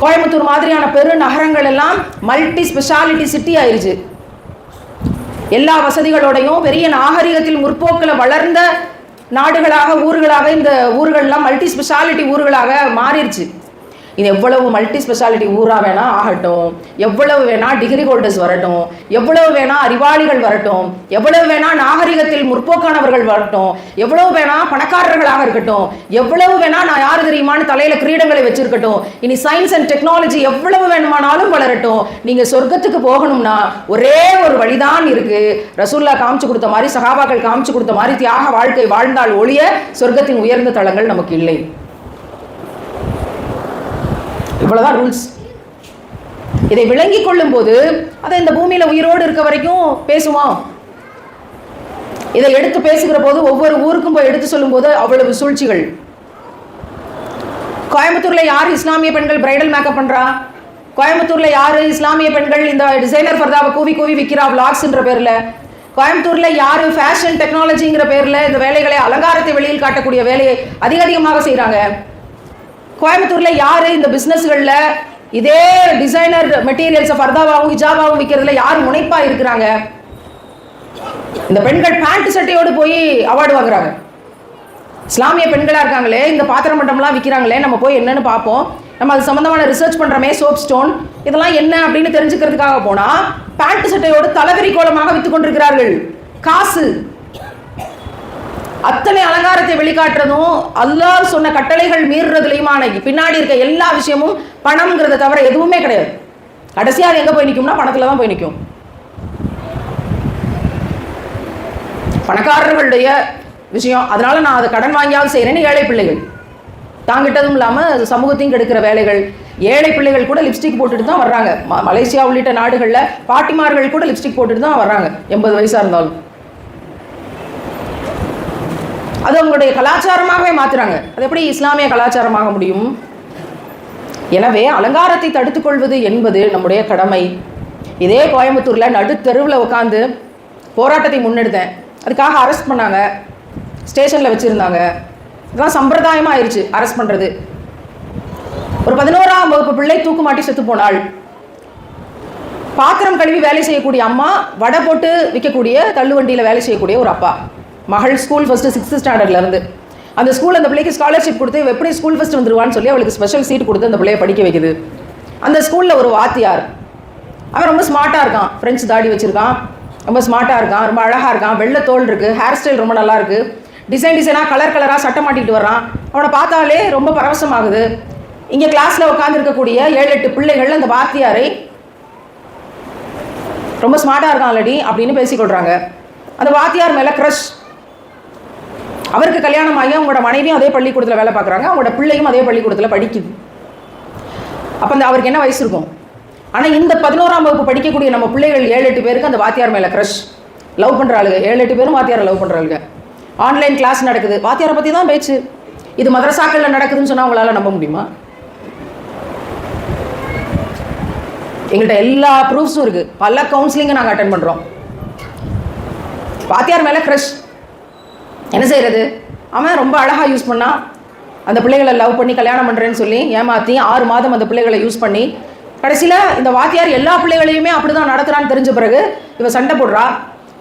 கோயம்புத்தூர் மாதிரியான பெரு நகரங்கள் எல்லாம் மல்டி ஸ்பெஷாலிட்டி சிட்டி ஆயிருச்சு. எல்லா வசதிகளோடையும் பெரிய நாகரிகத்தில் முற்போக்கில் வளர்ந்த நாடுகளாக ஊர்களாக இந்த ஊர்கள்லாம் மல்டி ஸ்பெஷாலிட்டி ஊர்களாக மாறிடுச்சு இது எவ்வளவு மல்டி ஸ்பெஷாலிட்டி ஊராக வேணா ஆகட்டும். எவ்வளவு வேணா டிகிரி ஹோல்டர்ஸ் வரட்டும். எவ்வளவு வேணா அறிவாளிகள் வரட்டும். எவ்வளவு வேணா நாகரிகத்தில் முற்போக்கானவர்கள் வரட்டும். எவ்வளவு வேணா பணக்காரர்களாக இருக்கட்டும். எவ்வளவு வேணா நான் யாரு தெரியுமான்னு தலையில கிரீடங்களை வச்சிருக்கட்டும். இனி சயின்ஸ் அண்ட் டெக்னாலஜி எவ்வளவு வேணுமானாலும் வளரட்டும். நீங்க சொர்க்கத்துக்கு போகணும்னா ஒரே ஒரு வழிதான் இருக்கு. ரசூல்லா காமிச்சு கொடுத்த மாதிரி சகாபாக்கள் காமிச்சு கொடுத்த மாதிரி தியாக வாழ்க்கை வாழ்ந்தால் ஒழிய சொர்க்கத்தின் உயர்ந்த தளங்கள் நமக்கு இல்லை. இவ்வளவுதான் ரூல்ஸ் இதை விளங்கி கொள்ளும் போது அதை இந்த பூமியில உயிரோடு இருக்க வரைக்கும் பேசுவோம். இதை எடுத்து பேசுகிற போது ஒவ்வொரு ஊருக்கும் போய் எடுத்து சொல்லும் போது அவ்வளவு சூழ்ச்சிகள். கோயம்புத்தூர்ல யார் இஸ்லாமிய பெண்கள் பிரைடல் மேக்கப் பண்றா? கோயம்புத்தூர்ல யாரு இஸ்லாமிய பெண்கள் இந்த டிசைனர் ஃபர்தாவை கூவி கூவி விற்கிறா விளாக்ஸ்ன்ற பேர்ல? கோயம்புத்தூர்ல யாரு ஃபேஷன் டெக்னாலஜிங்கிற பேர்ல இந்த வேலைகளை அலங்காரத்தை வெளியில் காட்டக்கூடிய வேலையை அதிக அதிகமாக செய்கிறாங்க கோயம்புத்தூர்ல யாரு இந்த பிசினஸ்கள்ல இதே டிசைனர் மெட்டீரியல்ஸ் ஃபர்தாவாகவும் ஹிஜாபாகவும் விற்கிறதுல யார் முனைப்பா இருக்கிறாங்க? இந்த பெண்கள் பேண்ட் சட்டையோடு போய் அவார்டு வாங்குறாங்க. இஸ்லாமிய பெண்களா இருக்காங்களே இந்த பாத்திரம் மட்டம்லாம் விற்கிறாங்களே நம்ம போய் என்னன்னு பார்ப்போம். நம்ம அது சம்மந்தமான ரிசர்ச் பண்ணுறமே சோப் ஸ்டோன் இதெல்லாம் என்ன அப்படின்னு தெரிஞ்சுக்கிறதுக்காக போனால் பேண்ட் சட்டையோடு தலைவரி கோலமாக விற்று கொண்டிருக்கிறார்கள். காசு. அத்தனை அலங்காரத்தை வெளிக்காட்டுறதும் அல்லாஹ் சொன்ன கட்டளைகள் மீறுறதுலையுமான பின்னாடி இருக்க எல்லா விஷயமும் பணம்ங்கிறத தவிர எதுவுமே கிடையாது. கடைசியாக அது எங்கே போய் நிற்கும்னா பணத்தில் தான் போய் நிற்கும் பணக்காரர்களுடைய விஷயம். அதனால நான் அதை கடன் வாங்கியாவது செய்கிறேன்னு ஏழை பிள்ளைகள். தாங்கிட்டதும் இல்லாமல் சமூகத்தையும் கெடுக்கிற வேலைகள். ஏழை பிள்ளைகள் கூட லிப்ஸ்டிக் போட்டுட்டு தான் வர்றாங்க. ம- மலேசியா உள்ளிட்ட நாடுகளில் பாட்டிமார்கள் கூட லிப்ஸ்டிக் போட்டுட்டு தான் வர்றாங்க. எண்பது வயசாக இருந்தாலும். அது அவங்களுடைய கலாச்சாரமாகவே மாத்துறாங்க. அது எப்படி இஸ்லாமிய கலாச்சாரமாக முடியும்? எனவே அலங்காரத்தை தடுத்துக்கொள்வது என்பது நம்முடைய கடமை. இதே கோயம்புத்தூர்ல நடுத்தெருவில் உட்காந்து போராட்டத்தை முன்னெடுத்தேன். அதுக்காக அரெஸ்ட் பண்ணாங்க. ஸ்டேஷன்ல வச்சிருந்தாங்க. இதெல்லாம் சம்பிரதாயமா ஆயிடுச்சு அரெஸ்ட் பண்றது. ஒரு பதினோராம் வகுப்பு பிள்ளை தூக்கு மாட்டி செத்து போனாள். பாத்திரம் கழுவி வேலை செய்யக்கூடிய அம்மா வடை போட்டு விற்கக்கூடிய தள்ளுவண்டியில் வேலை செய்யக்கூடிய ஒரு அப்பா. மகள் ஸ்கூல் ஃபஸ்ட்டு சிக்ஸ்த் ஸ்டாண்டர்ட்லேருந்து அந்த ஸ்கூல் அந்த பிள்ளைக்கு ஸ்காலர்ஷிப் கொடுத்து எப்படி ஸ்கூல் ஃபஸ்ட் வந்துருவான்னு சொல்லி அவளுக்கு ஸ்பெஷல் சீட் கொடுத்து அந்த பிள்ளைய படிக்க வைக்குது. அந்த ஸ்கூலில் ஒரு வாத்தியார். அவன் ரொம்ப ஸ்மார்ட்டாக இருக்கான். ஃப்ரெண்ட்ஸ் தாடி வச்சிருக்கான். ரொம்ப ஸ்மார்ட்டாக இருக்கான். ரொம்ப அழகாக இருக்கான். வெள்ளை தோல் இருக்குது ஹேர் ஸ்டைல் ரொம்ப நல்லா இருக்குது டிசைன் டிசைனாக கலர் கலராக சட்டை மாட்டிகிட்டு வர்றான். அவனை பார்த்தாலே ரொம்ப பரவசமாகுது. இங்கே கிளாஸில் உட்காந்துருக்கக்கூடிய ஏழு எட்டு பிள்ளைகள் அந்த வாத்தியாரை ரொம்ப ஸ்மார்ட்டாக இருக்கான் ஆல்ரெடி அப்படின்னு பேசிக்கொள்கிறாங்க அந்த வாத்தியார் மேலே க்ரஷ் அவருக்கு கல்யாணம் ஆகி அவங்களோட மனைவியும் அதே பள்ளிக்கூடத்தில் வேலை பார்க்குறாங்க. அவங்களோட பிள்ளையும் அதே பள்ளிக்கூடத்தில் படிக்குது. அப்போ அந்த அவருக்கு என்ன வயசு இருக்கும்? ஆனால் இந்த பதினோராம் வகுப்பு படிக்கக்கூடிய நம்ம பிள்ளைகள் ஏழு எட்டு பேருக்கு அந்த வாத்தியார் மேலே க்ரஷ் லவ் பண்ணுற ஆளுங்க. ஏழு எட்டு பேரும் வாத்தியாரை லவ் பண்ணுற ஆளுங்க. ஆன்லைன் கிளாஸ் நடக்குது. வாத்தியாரை பற்றி தான் பேச்சு. இது மதரசாக்களில் நடக்குதுன்னு சொன்னால் அவங்களால நம்ப முடியுமா? எங்கள்கிட்ட எல்லா ப்ரூஃப்ஸும் இருக்குது பல கவுன்சிலிங்கை நாங்கள் அட்டன் பண்ணுறோம் வாத்தியார் மேலே க்ரஷ் என்ன செய்கிறது அவன் ரொம்ப அழகாக யூஸ் பண்ணான் அந்த பிள்ளைகளை லவ் பண்ணி கல்யாணம் பண்ணுறேன்னு சொல்லி ஏமாற்றி ஆறு மாதம் அந்த பிள்ளைகளை யூஸ் பண்ணி கடைசியில் இந்த வாத்தியார் எல்லா பிள்ளைகளையுமே அப்படி தான் நடத்துகிறான்னு தெரிஞ்ச பிறகு இவ சண்டை போடுறா.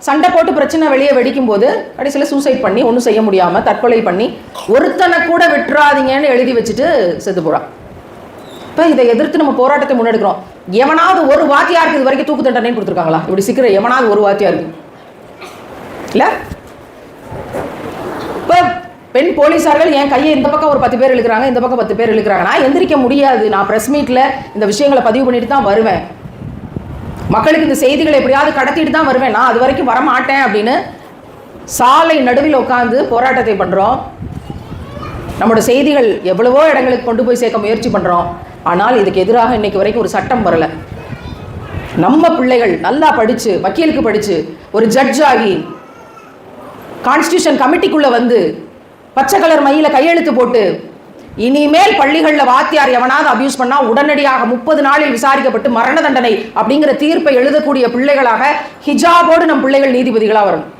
சண்டை போட்டு பிரச்சனை வெளியே வெடிக்கும் போது கடைசியில் சூசைட் பண்ணி ஒன்றும் செய்ய முடியாமல் தற்கொலை பண்ணி ஒருத்தனை கூட விட்டுறாதீங்கன்னு எழுதி வச்சுட்டு செத்து போகிறான் இப்போ இதை எதிர்த்து நம்ம போராட்டத்தை முன்னெடுக்கிறோம். எவனாவது ஒரு வாத்தியாருக்கு இது வரைக்கும் தூக்கு தண்டனைன்னு கொடுத்துருக்காங்களா? இப்படி சிக்கிற எவனாவது ஒரு வாத்தியாருக்கு? இல்லை? பெண் போலீஸார்கள் என் கையை இந்த பக்கம் ஒரு பத்து பேர் இழுக்கிறாங்க இந்த பக்கம் பத்து பேர் இழுக்கிறாங்க. நான் எந்திரிக்க முடியாது. நான் ப்ரெஸ் மீட்டில் இந்த விஷயங்களை பதிவு பண்ணிட்டு தான் வருவேன். மக்களுக்கு இந்த செய்திகளை எப்படியாவது கடத்திட்டு தான் வருவேன். நான் அது வரைக்கும் வரமாட்டேன் அப்படின்னு சாலை நடுவில் உட்காந்து போராட்டத்தை பண்ணுறோம் நம்மளோட செய்திகள் எவ்வளவோ இடங்களுக்கு கொண்டு போய் சேர்க்க முயற்சி பண்ணுறோம் ஆனால் இதுக்கு எதிராக இன்னைக்கு வரைக்கும் ஒரு சட்டம் வரலை. நம்ம பிள்ளைகள் நல்லா படித்து வக்கீலுக்கு படித்து ஒரு ஜட்ஜ் ஆகி கான்ஸ்டியூஷன் கமிட்டிக்குள்ளே வந்து பச்சை கலர் மையில கையெழுத்து போட்டு இனிமேல் பள்ளிகளில் வாத்தியார் எவனாவது அபியூஸ் பண்ணா உடனடியாக முப்பது நாளில் விசாரிக்கப்பட்டு மரண தண்டனை அப்படிங்கிற தீர்ப்பை எழுதக்கூடிய பிள்ளைகளாக ஹிஜாபோடு நம் பிள்ளைகள் நீதிபதிகளாக வரணும்.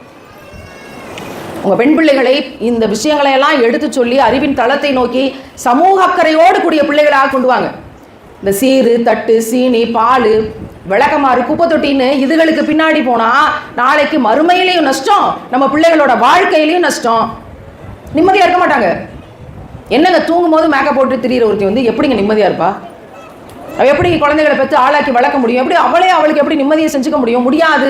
உங்கள் பெண் பிள்ளைகளை இந்த விஷயங்களை எல்லாம் எடுத்து சொல்லி அறிவின் தளத்தை நோக்கி சமூக அக்கறையோடு கூடிய பிள்ளைகளாக கொண்டு வாங்க. இந்த சீரு தட்டு சீனி பால் விளக்கமாறு குப்பை தொட்டின்னு இதுகளுக்கு பின்னாடி போனால் நாளைக்கு மறுமையிலையும் நஷ்டம் நம்ம பிள்ளைகளோட வாழ்க்கையிலையும் நஷ்டம். நிம்மதியாக இருக்க மாட்டாங்க. என்னங்க தூங்கும் போது மேக்கப் போட்டு திரியிற ஒருத்தி வந்து எப்படிங்க நிம்மதியாக இருப்பா? அவள் எப்படி குழந்தைகளை பெற்று ஆளாக்கி வளர்க்க முடியும்? எப்படி அவளே அவளுக்கு எப்படி நிம்மதியை செஞ்சுக்க முடியும்? முடியாது.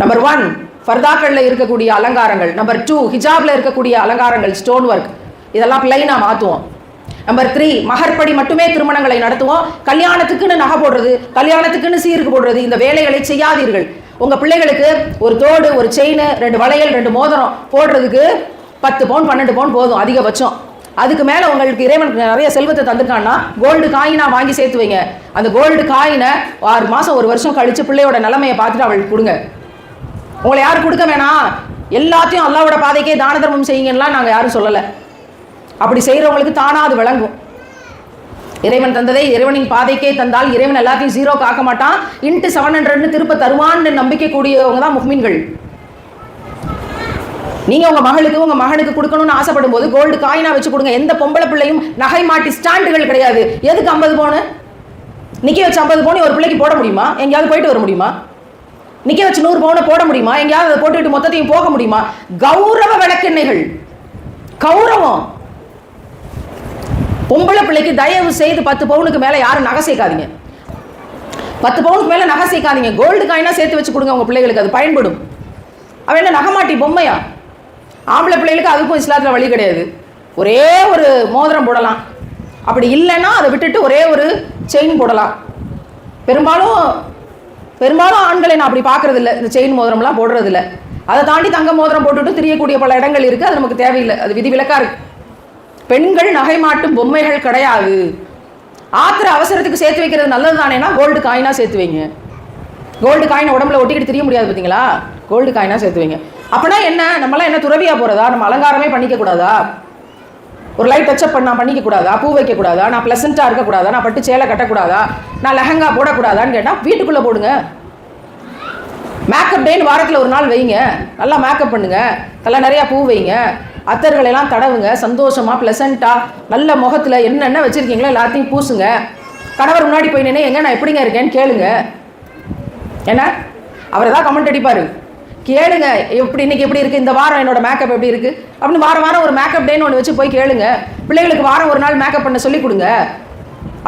நம்பர் ஒன் ஃபர்தாக்களில் இருக்கக்கூடிய அலங்காரங்கள். நம்பர் டூ ஹிஜாப்ல இருக்கக்கூடிய அலங்காரங்கள் ஸ்டோன் ஒர்க் இதெல்லாம் பிளைனாக மாற்றுவோம் நம்பர் த்ரீ மகர்படி மட்டுமே திருமணங்களை நடத்துவோம். கல்யாணத்துக்குன்னு நகை போடுறது கல்யாணத்துக்குன்னு சீருக்கு போடுறது இந்த வேலைகளை செய்யாதீர்கள். உங்க பிள்ளைகளுக்கு ஒரு தோடு ஒரு செயின் ரெண்டு வளையல் ரெண்டு மோதிரம் போடுறதுக்கு பத்து பவுன் பன்னெண்டு பவுன் போதும் அதிகபட்சம். அதுக்கு மேல உங்களுக்கு இறைவன் நிறைய செல்வத்தை தந்திருக்கான்னா கோல்டு காயினா வாங்கி சேர்த்து வைங்க. அந்த கோல்டு காயினை ஆறு மாசம் ஒரு வருஷம் கழிச்சு பிள்ளையோட நிலைமையை பார்த்துட்டு அவளுக்கு கொடுங்க. உங்களை யாரும் கொடுக்க வேணாம். எல்லாத்தையும் அல்லாவோட பாதைக்கே தான தர்மம் செய்யுங்கலாம் நாங்கள் யாரும் சொல்லலை. அப்படி செய்கிறவங்களுக்கு தானா அது விளங்கும். இறைவன் தந்ததை இறைவனின் பாதைக்கே தந்தால் இறைவன் எல்லாத்தையும் ஜீரோ காக்க மாட்டான். இன்ட்டு செவன் ஹண்ட்ரட்னு திருப்ப தருவான்னு நம்பிக்கை கூடியவங்க தான் முஹ்மீன்கள் நீங்க உங்க மகளுக்கு உங்க மகனுக்கு கொடுக்கணும்னு ஆசைப்படும் போது கோல்டு காயினா வச்சு கொடுங்க. எந்த பொம்பளை பிள்ளையும் நகை மாட்டி ஸ்டாண்டுகள் கிடையாது. எதுக்கு ஐம்பது பவுனு நிக்க வச்சு ஐம்பது பவுன் ஒரு பிள்ளைக்கு போட முடியுமா? எங்கேயாவது போயிட்டு வர முடியுமா? நிக்க வச்சு நூறு பவுனை போட முடியுமா? எங்கேயாவது அதை போட்டுவிட்டு மொத்தத்தையும் போக முடியுமா? கௌரவ விளக்கெண்ணெய்கள் கௌரவம். பொம்பளை பிள்ளைக்கு தயவு செய்து பத்து பவுனுக்கு மேலே யாரும் நகை சேர்க்காதீங்க. பத்து பவுனுக்கு மேலே நகை சேர்க்காதீங்க. கோல்டு காயினா சேர்த்து வச்சு கொடுங்க உங்கள் பிள்ளைகளுக்கு. அது பயன்படும். அவன் என்ன நகமாட்டி பொம்மையா? ஆம்பளை பிள்ளைகளுக்கு அதுக்கும் இஸ்லாத்தில் வழி கிடையாது. ஒரே ஒரு மோதிரம் போடலாம். அப்படி இல்லைன்னா அதை விட்டுட்டு ஒரே ஒரு செயின் போடலாம். பெரும்பாலும் பெரும்பாலும் ஆண்களை நான் அப்படி பார்க்குறதில்ல. இந்த செயின் மோதிரம்லாம் போடுறதில்ல. அதை தாண்டி தங்க மோதிரம் போட்டுட்டு திரியக்கூடிய பல இடங்கள் இருக்குது அது நமக்கு தேவையில்லை. அது விதிவிலக்காக இருக்குது பெண்கள் நகை மாட்டும் பொம்மைகள் கிடையாது. ஆத்திர அவசரத்துக்கு சேர்த்து வைக்கிறது நல்லது தானேனா? கோல்டு காயினாக சேர்த்து வைங்க. கோல்டு காயினை உடம்புல ஒட்டிக்கிட்டு தெரிய முடியாது பார்த்தீங்களா? கோல்டு காயினாக சேர்த்து வைங்க. அப்படின்னா என்ன? நம்மளாம் என்ன துறவியாக போகிறதா நம்ம அலங்காரமே பண்ணிக்க கூடாதா ஒரு லைட் டச்சப் பண்ண பண்ணிக்க கூடாதா பூ வைக்கக்கூடாதா? நான் ப்ளசண்ட்டாக இருக்கக்கூடாதா? நான் பட்டு சேலை கட்டக்கூடாதா? நான் லெஹங்கா போடக்கூடாதான்னு கேட்டால் வீட்டுக்குள்ளே போடுங்க. மேக்கப் டேன்னு வாரத்தில் ஒரு நாள் வைங்க. நல்லா மேக்கப் பண்ணுங்க. நல்லா நிறையா பூ வைங்க. அத்தர்களெல்லாம் தடவுங்க சந்தோஷமாக ப்ளசண்ட்டாக நல்ல முகத்தில் என்னென்ன வச்சுருக்கீங்களோ எல்லாத்தையும் பூசுங்க. கணவர் முன்னாடி போய் நின்று எங்கே நான் எப்படிங்க இருக்கேன்னு கேளுங்க. என்ன அவரை தான் கமெண்ட் அடிப்பார். கேளுங்க எப்படி இன்னைக்கு எப்படி இருக்குது இந்த வாரம் என்னோட மேக்கப் எப்படி இருக்குது அப்படின்னு வாரம் வாரம் ஒரு மேக்கப் டேன்னு ஒன்று வச்சு போய் கேளுங்க. பிள்ளைகளுக்கு வாரம் ஒரு நாள் மேக்கப் பண்ண சொல்லி கொடுங்க.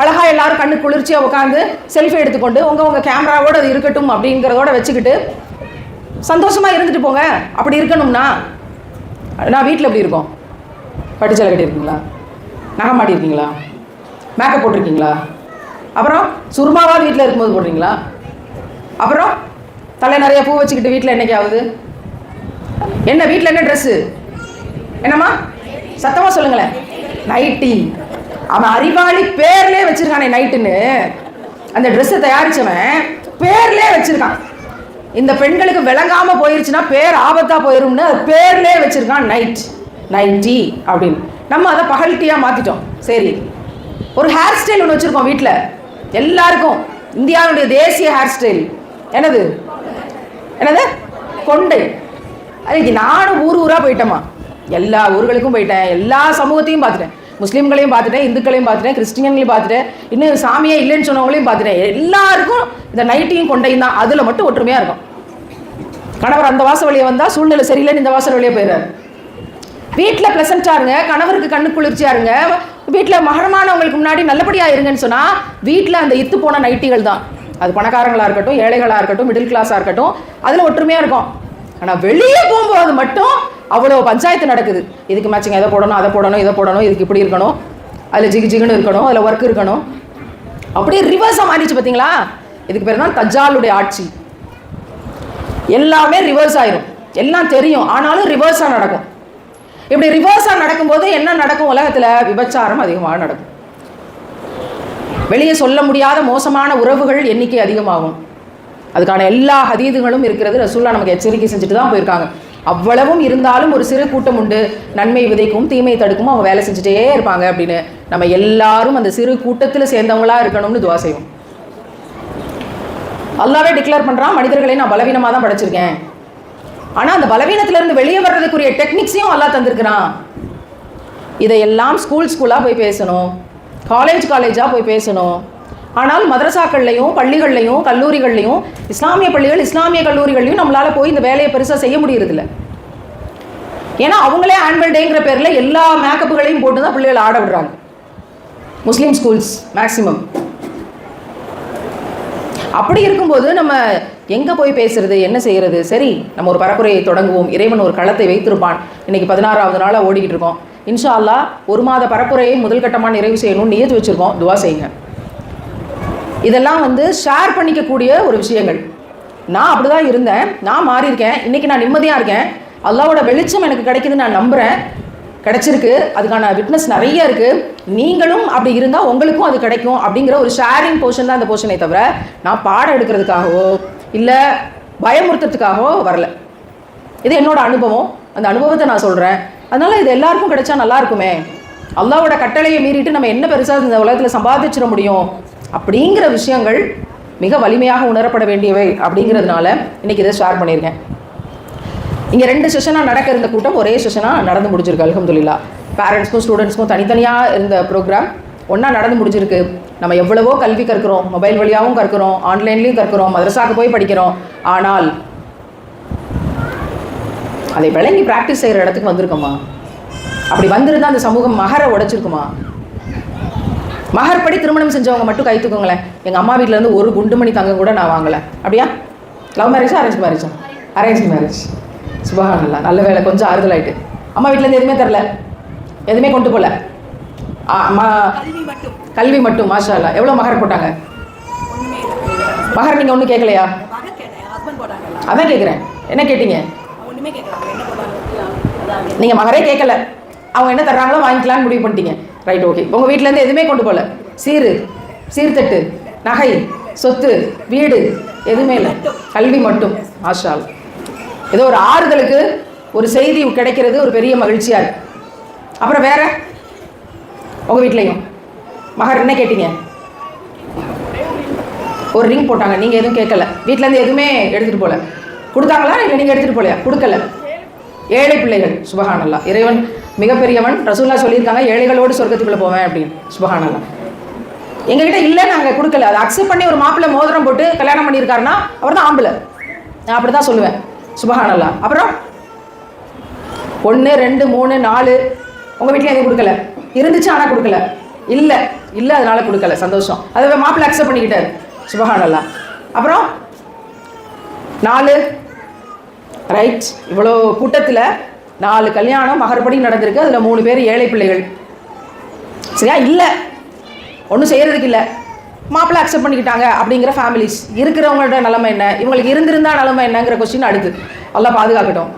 அழகாக எல்லாரும் கண்ணு குளிர்ச்சியாக உட்காந்து செல்ஃபி எடுத்துக்கொண்டு உங்கள் உங்கள் கேமராவோட அது இருக்கட்டும் அப்படிங்கிறதோட வச்சுக்கிட்டு சந்தோஷமாக இருந்துட்டு போங்க. அப்படி இருக்கணும்னா நான் வீட்டில் எப்படி இருக்கோம்? பட்டு சேலை கட்டியிருக்கீங்களா? நகை மாட்டியிருக்கீங்களா? மேக்கப் போட்டிருக்கீங்களா? அப்புறம் சுருமாவாக வீட்டில் இருக்கும்போது போடுறீங்களா? அப்புறம் தலை நிறைய பூ வச்சுக்கிட்டு வீட்டில் என்னைக்கு ஆகுது என்ன வீட்டில் என்ன ட்ரெஸ்ஸு என்னம்மா? சத்தமாக சொல்லுங்களேன். நைட்டி அவன் அறிவாளி பேர்லேயே வச்சுருக்கானே நைட்டுன்னு அந்த ட்ரெஸ்ஸை தயாரித்தவன் பேர்லேயே வச்சுருக்கான். இந்த பெண்களுக்கு விளங்காம போயிருச்சுன்னா பேர் ஆபத்தா போயிரும்னு அது பேர்லேயே வச்சிருக்கான் நைட் நைட்டி அப்படின்னு. நம்ம அதை பகல்ட்டியா மாத்திட்டோம். சரி. ஒரு ஹேர் ஸ்டைல் ஒன்று வச்சிருக்கோம் வீட்டில் எல்லாருக்கும். இந்தியாவுடைய தேசிய ஹேர் ஸ்டைல் என்னது? என்னது? கொண்டை. அதுக்கு நானும் ஊர் ஊரா போயிட்டேம்மா. எல்லா ஊர்களுக்கும் போயிட்டேன். எல்லா சமூகத்தையும் பார்த்துட்டேன். முஸ்லீம்களையும் பார்த்துட்டேன் இந்துக்களையும் பார்த்துட்டேன் கிறிஸ்டியன்களையும் பார்த்துட்டேன். இன்னும் சாமியே இல்லைன்னு சொன்னவங்களையும் பார்த்துட்டேன். எல்லாருக்கும் இந்த நைட்டியும் கொண்டையும் தான். அதில் மட்டும் ஒற்றுமையாக இருக்கும். கணவர் அந்த வாசல் வழியை வந்தால் சூழ்நிலை சரியில்லைன்னு இந்த வாசல் வழியே போயிடுறாரு. வீட்டில் ப்ளசண்ட்டாக இருங்க. கணவருக்கு கண்ணு குளிர்ச்சியாக இருங்க. வீட்டில் மகரமானவங்களுக்கு முன்னாடி நல்லபடியாக இருங்கன்னு சொன்னால் வீட்டில் அந்த இத்து போன நைட்டிகள் தான். அது பணக்காரங்களாக இருக்கட்டும் ஏழைகளாக இருக்கட்டும் மிடில் கிளாஸாக இருக்கட்டும் அதில் ஒற்றுமையாக இருக்கும். ஆனால் வெளியே போகும்போது மட்டும் அவ்வளோ பஞ்சாயத்து நடக்குது. இதுக்கு மேட்சிங் எதை போடணும் அதை போடணும் இதை போடணும் இதுக்கு இப்படி இருக்கணும். அதில் ஜிகு ஜிகுன்னு இருக்கணும் அதில் ஒர்க் இருக்கணும். அப்படியே ரிவர்ஸாக மாறிச்சு பார்த்தீங்களா இதுக்கு பேர் தான் தஜாலுடைய ஆட்சி. எல்லாமே ரிவர்ஸ் ஆயிரும். எல்லாம் தெரியும். ஆனாலும் ரிவர்ஸாக நடக்கும். இப்படி ரிவர்ஸாக நடக்கும்போது என்ன நடக்கும்? உலகத்தில் விபச்சாரம் அதிகமாக நடக்கும். வெளியே சொல்ல முடியாத மோசமான உறவுகள் எண்ணிக்கை அதிகமாகும். அதுக்கான எல்லா ஹதீதுகளும் இருக்கிறது. ரசூல்லா நமக்கு எச்சரிக்கை செஞ்சுட்டு தான் போயிருக்காங்க. அவ்வளவும் இருந்தாலும் ஒரு சிறு கூட்டம் உண்டு. நன்மை விதைக்கும் தீமை தடுக்கும் அவங்க வேலை செஞ்சுட்டே இருப்பாங்க அப்படின்னு. நம்ம எல்லாரும் அந்த சிறு கூட்டத்தில் சேர்ந்தவங்களா இருக்கணும்னு துவா செய்வோம். அல்லாவே டிக்ளேர் பண்றான் மனிதர்களை நான் பலவீனமாக தான் படைச்சிருக்கேன். ஆனால் அந்த பலவீனத்துல இருந்து வெளியே வர்றதுக்குரிய டெக்னிக்ஸையும் அல்லா தந்திருக்கிறான். இதையெல்லாம் ஸ்கூல் ஸ்கூலாக போய் பேசணும். காலேஜ் காலேஜாக போய் பேசணும். ஆனால் மதரசாக்கள்லையும் பள்ளிகள்லையும் கல்லூரிகள்லையும் இஸ்லாமிய பள்ளிகள் இஸ்லாமிய கல்லூரிகள்லையும் நம்மளால் போய் இந்த வேலையை பெருசாக செய்ய முடியறதில்ல. ஏன்னா அவங்களே ஆனுவல் டேங்கிற பேரில் எல்லா மேக்கப்புகளையும் போட்டு தான் பிள்ளைகள் ஆட விடுறாங்க. முஸ்லீம் ஸ்கூல்ஸ் மேக்ஸிமம் அப்படி இருக்கும்போது நம்ம எங்கே போய் பேசுறது என்ன செய்கிறது சரி நம்ம ஒரு பரப்புரையை தொடங்குவோம். இறைவன் ஒரு களத்தை வைத்திருப்பான். இன்னைக்கு பதினாறாவது நாளாக ஓடிக்கிட்டு இருக்கோம். இன்ஷா அல்லாஹ் ஒரு மாத பரப்புரையை முதல் கட்டமாக நிறைவு செய்யணும்னு நியத்து வச்சுருக்கோம். துவா செய்யுங்க. இதெல்லாம் வந்து ஷேர் பண்ணிக்கக்கூடிய ஒரு விஷயங்கள். நான் அப்படி தான் இருந்தேன். நான் மாறியிருக்கேன் இன்னைக்கு நான் நிம்மதியாக இருக்கேன். அல்லாவோட வெளிச்சம் எனக்கு கிடைக்குதுன்னு நான் நம்புகிறேன் கிடைச்சிருக்கு. அதுக்கான விட்னஸ் நிறைய இருக்குது நீங்களும் அப்படி இருந்தால் உங்களுக்கும் அது கிடைக்கும் அப்படிங்கிற ஒரு ஷேரிங் போர்ஷன் தான் அந்த போர்ஷனை தவிர நான் பாடம் எடுக்கிறதுக்காகவோ இல்லை பயமுறுத்துறதுக்காகவோ வரல. இது என்னோடய அனுபவம். அந்த அனுபவத்தை நான் சொல்கிறேன் அதனால் இது எல்லாருக்கும் கிடைச்சா நல்லா இருக்குமே. அல்லாவோட கட்டளையை மீறிட்டு நம்ம என்ன பெருசாக இந்த உலகத்தில் சம்பாதிச்சிட முடியும்? அப்படிங்கிற விஷயங்கள் மிக வலிமையாக உணரப்பட வேண்டியவை அப்படிங்கிறதுனால இன்னைக்கு இதை ஷேர் பண்ணியிருக்கேன். இங்கே ரெண்டு செஷனாக நடக்க இருந்த கூட்டம் ஒரே செஷனாக நடந்து முடிஞ்சிருக்கு அலகம்துல்லா பேரண்ட்ஸ்க்கும் ஸ்டூடெண்ட்ஸ்க்கும் தனித்தனியாக இருந்த ப்ரோக்ராம் ஒன்றா நடந்து முடிஞ்சிருக்கு. நம்ம எவ்வளவோ கல்வி கற்கிறோம் மொபைல் வழியாகவும் கற்கிறோம் ஆன்லைன்லேயும் கற்கிறோம் மதரசாக்கு போய் படிக்கிறோம். ஆனால் அதை விளங்கி ப்ராக்டிஸ் செய்கிற இடத்துக்கு வந்திருக்கோமா? அப்படி வந்திருந்தால் அந்த சமூகம் மகரை உடைச்சிருக்குமா? மகர் படி திருமணம் செஞ்சவங்க மட்டும் கை தூக்குங்களேன். எங்கள் அம்மா வீட்டிலேருந்து இருந்து ஒரு குண்டுமணி தங்கம் கூட நான் வாங்கலை. அப்படியா? லவ் மேரேஜா அரேஞ்ச் மேரேஜா அரேஞ்ச் மேரேஜ் சுபஹானல்லா நல்ல வேலை கொஞ்சம் ஆறுதல் ஆகிட்டு அம்மா வீட்டிலேருந்து எதுவுமே தரல. எதுவுமே கொண்டு போகல அம்மா கல்வி மட்டும் மாஷா அல்லா எவ்வளோ மகர் போட்டாங்க? மகர் நீங்கள் ஒன்றும் கேட்கலையா அதான் கேட்குறேன் என்ன கேட்டீங்க? நீங்கள் மகரே கேட்கல அவங்க என்ன தர்றாங்களோ வாங்கிக்கலாம்னு முடிவு பண்ணிட்டீங்க. ரைட் ஓகே உங்கள் வீட்டிலேருந்து எதுவுமே கொண்டு போகல சீரு சீர்தட்டு நகை சொத்து வீடு எதுவுமே இல்லை. கல்வி மட்டும். ஆஷால் ஏதோ ஒரு ஆறுதலுக்கு ஒரு செய்தி கிடைக்கிறது ஒரு பெரிய மகிழ்ச்சியாக அப்புறம் வேற? உங்கள் வீட்லேயும். மகர் என்ன கேட்டீங்க? ஒரு ரிங் போட்டாங்க. நீங்கள் எதுவும் கேட்கல. வீட்டிலேருந்து எதுவுமே எடுத்துகிட்டு போகல கொடுத்தாங்களா? இல்லை நீங்கள் எடுத்துகிட்டு போகலையா கொடுக்கல. ஏழை பிள்ளைகள். சுபகானல்லா. இறைவன் மிகப்பெரியவன். ரசூல்லா சொல்லியிருக்காங்க ஏழைகளோடு சொர்க்கத்துக்குள்ளே போவேன் அப்படின்னு. சுபகானல்லாம் எங்ககிட்ட இல்லை நாங்கள் கொடுக்கல. அதை அக்செப்ட் பண்ணி ஒரு மாப்பிள்ளை மோதிரம் போட்டு கல்யாணம் பண்ணியிருக்காருன்னா அவர் தான் ஆம்பளை. நான் அப்படி தான் சொல்லுவேன். சுபகானல்லா அப்புறம் ஒன்று ரெண்டு மூணு நாலு உங்கள் வீட்டில் எதுவும் கொடுக்கல. இருந்துச்சு ஆனால் கொடுக்கல. இல்லை இல்லை அதனால கொடுக்கல. சந்தோஷம். அதை மாப்பிள்ளை அக்செப்ட் பண்ணிக்கிட்டார். சுபகானல்லா அப்புறம் நாலு ரைட் இவ்வளோ கூட்டத்தில் நாலு கல்யாணம் மகர்படி நடந்திருக்கு. அதில் மூணு பேர் ஏழை பிள்ளைகள். சரியா? இல்லை. ஒன்றும் செய்கிறதுக்கு இல்லை. மாப்பிள்ளை அக்செப்ட் பண்ணிக்கிட்டாங்க அப்படிங்கிற ஃபேமிலிஸ் இருக்கிறவங்களோட நிலமை என்ன? இவங்களுக்கு இருந்திருந்தா நிலமை என்னங்கிற கொஸ்டின் அடுத்து. எல்லாம் பாதுகாக்கட்டும்.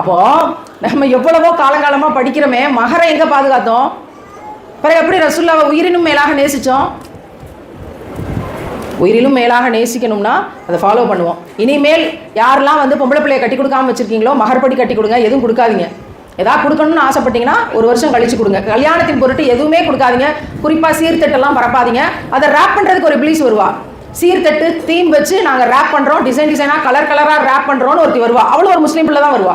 அப்போது நம்ம எவ்வளவோ காலங்காலமாக படிக்கிறோமே மகரை எங்கே பாதுகாத்தோம்? பிறகு எப்படி ரசுல்லாவை உயிரினும் மேலாக நேசித்தோம் உயிரிலும் மேலாக நேசிக்கணும்னா அதை ஃபாலோ பண்ணுவோம். இனிமேல் யாரெல்லாம் வந்து பொம்பளை பிள்ளைய கட்டி கொடுக்காம வச்சுருக்கீங்களோ மகர்படி கட்டி கொடுங்க எதுவும் கொடுக்காதீங்க. ஏதாவது கொடுக்கணும்னு ஆசைப்பட்டீங்கன்னா ஒரு வருஷம் கழிச்சு கொடுங்க. கல்யாணத்தின் பொருட்டு எதுவுமே கொடுக்காதீங்க. குறிப்பாக சீர்தட்டெல்லாம் பரப்பாதீங்க. அதை ரேப் பண்ணுறதுக்கு ஒரு பிளீஸ் வருவா. சீர்தட்டு தீம் வச்சு நாங்கள் ரேப் பண்ணுறோம் டிசைன் டிசைனாக கலர் கலராக ரேப் பண்ணுறோன்னு ஒருத்தி வருவா. அவளும் ஒரு முஸ்லீம் பிள்ளை தான் வருவா.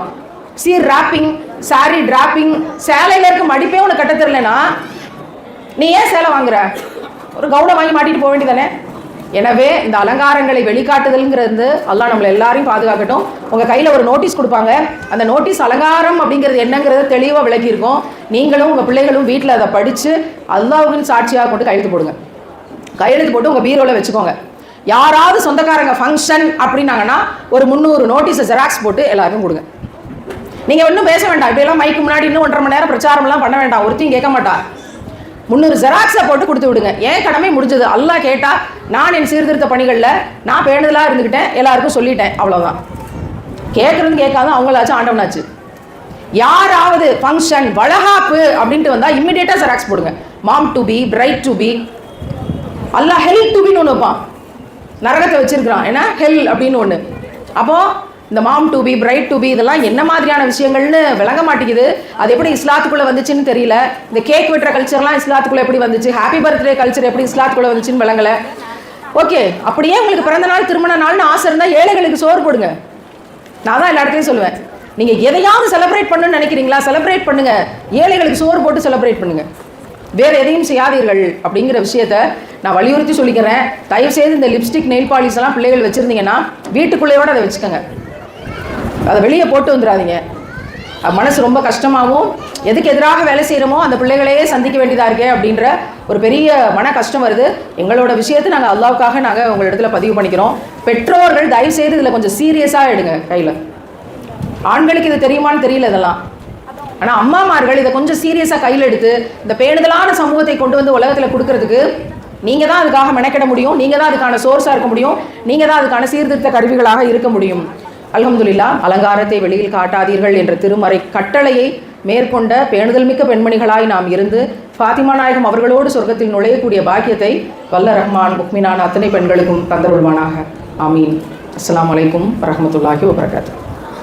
சீர் ரேப்பிங் சாரி டிராப்பிங் சேலையில் இருக்க மடிப்பே உனக்கு கட்ட தெரியலனா நீ ஏன் சேலை வாங்குற? ஒரு கவுனை வாங்கி மாட்டிட்டு போக வேண்டியதானே? எனவே இந்த அலங்காரங்களை வெளிக்காட்டுதல்ங்கிறது அல்லா நம்மளை எல்லாரையும் பாதுகாக்கட்டும். உங்கள் கையில் ஒரு நோட்டீஸ் கொடுப்பாங்க. அந்த நோட்டீஸ் அலங்காரம் அப்படிங்கிறது என்னங்கிறத தெளிவாக விளக்கியிருக்கோம். நீங்களும் உங்கள் பிள்ளைகளும் வீட்டில் அதை படித்து அல்லாஹ்வின் சாட்சியாக கொண்டு கையெழுத்து போடுங்க. கையெழுத்து போட்டு உங்கள் பீரோவில் வச்சுக்கோங்க. யாராவது சொந்தக்காரங்க ஃபங்க்ஷன் அப்படின்னாங்கன்னா ஒரு முந்நூறு நோட்டீஸை ஜெராக்ஸ் போட்டு எல்லாருக்கும் கொடுங்க. நீங்கள் ஒன்றும் பேச வேண்டாம். இப்படியெல்லாம் மைக்கு முன்னாடி இன்னும் ஒன்றரை மணி நேரம் பிரச்சாரம்லாம் பண்ண வேண்டாம். ஒருத்தையும் கேட்க மாட்டான் முந்நூறு ஜெராக்ஸை போட்டு கொடுத்து விடுங்க. ஏன் கடமை முடிஞ்சது? அல்லா கேட்டால் நான் என் சீர்திருத்த பணிகளில் நான் பேணுதலாக இருந்துக்கிட்டேன் எல்லாருக்கும் சொல்லிட்டேன் அவ்வளோதான் கேட்குறது கேட்காத அவங்களாச்சும் ஆண்டவனாச்சு. யாராவது ஃபங்க்ஷன் வளகாப்பு அப்படின்ட்டு வந்தால் இம்மிடியேட்டாக ஜெராக்ஸ் போடுங்க. Mom to be bride to be அல்லா ஹெல் டு பின்னு ஒன்று வைப்பான். நரகத்தை வச்சிருக்கிறான். ஏன்னா ஹெல் அப்படின்னு ஒன்று அப்போது இந்த mom to be bride to be இதெல்லாம் என்ன மாதிரியான விஷயங்கள்னு விளங்க மாட்டேங்குது. அது எப்படி இஸ்லாத்துக்குள்ளே வந்துச்சுன்னு தெரியல. இந்த கேக் வெட்டுற கல்ச்சர்லாம் இஸ்லாத்துக்குள்ளே எப்படி வந்துச்சு? ஹாப்பி பர்த்டே கல்ச்சர் எப்படி இஸ்லாத்துக்குள்ளே வந்துச்சுன்னு விளங்கலை. ஓகே அப்படியே உங்களுக்கு பிறந்த நாள் திருமண நாள்னு ஆசை இருந்தால் ஏழைகளுக்கு சோறு போடுங்க. நான் தான் எல்லா இடத்தையும் சொல்லுவேன். நீங்கள் எதையாவது செலிப்ரேட் பண்ணணும்னு நினைக்கிறீங்களா? செலிப்ரேட் பண்ணுங்க. ஏழைகளுக்கு சோறு போட்டு செலிப்ரேட் பண்ணுங்க. வேற எதையும் செய்யாதீர்கள் அப்படிங்கிற விஷயத்த நான் வலியுறுத்தி சொல்லிக்கிறேன். தயவு செய்து இந்த லிப்ஸ்டிக் நெயில் பாலிஸ் எல்லாம் பிள்ளைகள் வச்சிருந்தீங்கன்னா வீட்டுக்குள்ளேயோட அதை வச்சுக்கோங்க. அதை வெளியே போட்டு வந்துடாதீங்க. மனசு ரொம்ப கஷ்டமாகவும் எதுக்கு எதிராக வேலை செய்கிறோமோ அந்த பிள்ளைகளையே சந்திக்க வேண்டியதாக இருக்கே அப்படின்ற ஒரு பெரிய மன கஷ்டம் வருது. எங்களோட விஷயத்தை நாங்கள் அல்லாவுக்காக நாங்கள் உங்கள் இடத்துல பதிவு பண்ணிக்கிறோம். பெற்றோர்கள் தயவு செய்து இதில் கொஞ்சம் சீரியஸாக எடுங்க கையில். ஆண்களுக்கு இது தெரியுமான்னு தெரியல இதெல்லாம். ஆனால் அம்மாமார்கள் இதை கொஞ்சம் சீரியஸாக கையில் எடுத்து இந்த பேணுதலான சமூகத்தை கொண்டு வந்து உலகத்தில் கொடுக்கறதுக்கு நீங்கள் தான் அதுக்காக மெனக்கிட முடியும். நீங்கள் தான் அதுக்கான சோர்ஸாக இருக்க முடியும். நீங்கள் தான் அதுக்கான சீர்திருத்த கருவிகளாக இருக்க முடியும். அலமதுல்லா அலங்காரத்தை வெளியில் காட்டாதீர்கள் என்ற திருமறை கட்டளையை மேற்கொண்ட பேணுதல் மிக்க பெண்மணிகளாய் நாம் இருந்து ஃபாத்திமா நாயகம் அவர்களோடு சொர்க்கத்தில் நுழையக்கூடிய பாக்கியத்தை வல்ல ரஹ்மான் முக்மினான் அத்தனை பெண்களுக்கும் தந்தருள்வானாக. ஆமீன். அஸ்லாம் அலைக்கும் வரஹ்மத்துல்லாஹி வபரகாத்துஹு